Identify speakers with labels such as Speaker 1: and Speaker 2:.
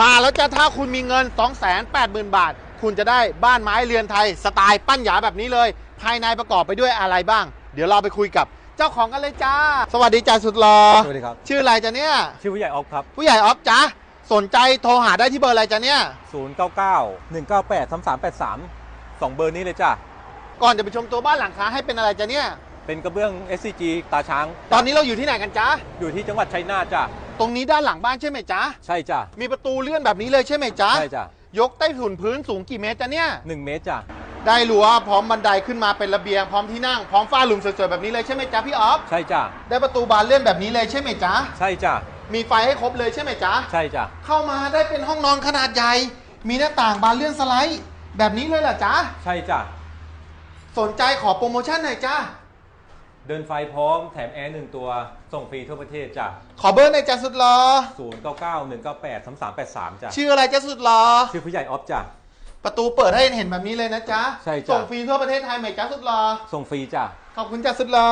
Speaker 1: มาแล้วจะถ้าคุณมีเงิน 280,000 บาท คุณจะได้บ้านไม้เรือนไทย สไตล์ปั้นหยาแบบนี้เลย ภายในประกอบไปด้วยอะไรบ้าง เดี๋ยวเราไปคุยกับเจ้าของกันเลยจ้า สวัสดีจ้าสุดหลอ
Speaker 2: สวัสดีครับ
Speaker 1: ชื่ออะไรจ้ะเนี่ย
Speaker 2: ชื่อผู้ใหญ่ออฟครับ
Speaker 1: ผู้ใหญ่ออฟจ้าสนใจโทรหาได้ที่เบอร์อะไรจ้ะเนี่ย
Speaker 2: 099 198 3383 2 เบอร์นี้เลยจ้ะ
Speaker 1: ก่อนจะไปชมตัวบ้านหลังคาให้เป็นอะไรจ้ะเนี่ย
Speaker 2: เป็นกระเบื้อง SCG ตาช้าง
Speaker 1: ตอนนี้เราอยู่ที่ไหนกันจ้า
Speaker 2: อยู่ที่จังหวัดชัยนาทจ้ะ
Speaker 1: ตรงนี้ด้านหลังบ้านใช่ไหมจ้า
Speaker 2: ใช่จ้ะ
Speaker 1: มีประตูเลื่อนแบบนี้เลยใช่ไหมจ๊ะ
Speaker 2: ใช่จ้ะ
Speaker 1: ยกใต้ถุนพื้นสูงกี่เมตรจ๊ะเนี่ย
Speaker 2: 1เมตรจ้ะ
Speaker 1: ได้รั้วพร้อมบันไดขึ้นมาเป็นระเบียงพร้อมที่นั่งพร้อมฝ้าหลุมสวยๆแบบนี้เลยใช่ไหมจ๊ะพี่ออฟ
Speaker 2: ใช่จ้ะ
Speaker 1: ได้ประตูบานเลื่อนแบบนี้เลยใช่ไหมจ๊ะ
Speaker 2: ใช่จ้ะ
Speaker 1: มีไฟให้ครบเลยใช่ไหมจ๊ะ
Speaker 2: ใช่จ้ะ
Speaker 1: เข้ามาได้เป็นห้องนอนขนาดใหญ่ มีหน้าต่างบานเลื่อนสไลด์ แบบนี้เลยเหรอจ๊ะ
Speaker 2: ใช่จ้ะ
Speaker 1: สนใจขอโปรโมชั่นหน่อยจ้ะ
Speaker 2: เดินไฟพร้อมแถมแอร์หนึ่งตัวส่งฟรีทั่วประเทศจ้ะ
Speaker 1: ขอเบอร์หน่อยจ้ะสุดหรอ
Speaker 2: 099 198 3383จ้ะ
Speaker 1: ชื่ออะไรจ้ะสุดหรอ
Speaker 2: ชื่อผู้ใหญ่ออฟจ้ะ
Speaker 1: ประตูเปิดให้เห็นแบบนี้เลยนะจ๊ะ
Speaker 2: ใช่จ้ะ
Speaker 1: ส่งฟรีทั่วประเทศไทยไหมจ๊ะสุดหรอ
Speaker 2: ส่งฟรีจ้ะ
Speaker 1: ขอบคุณจ้ะสุดหรอ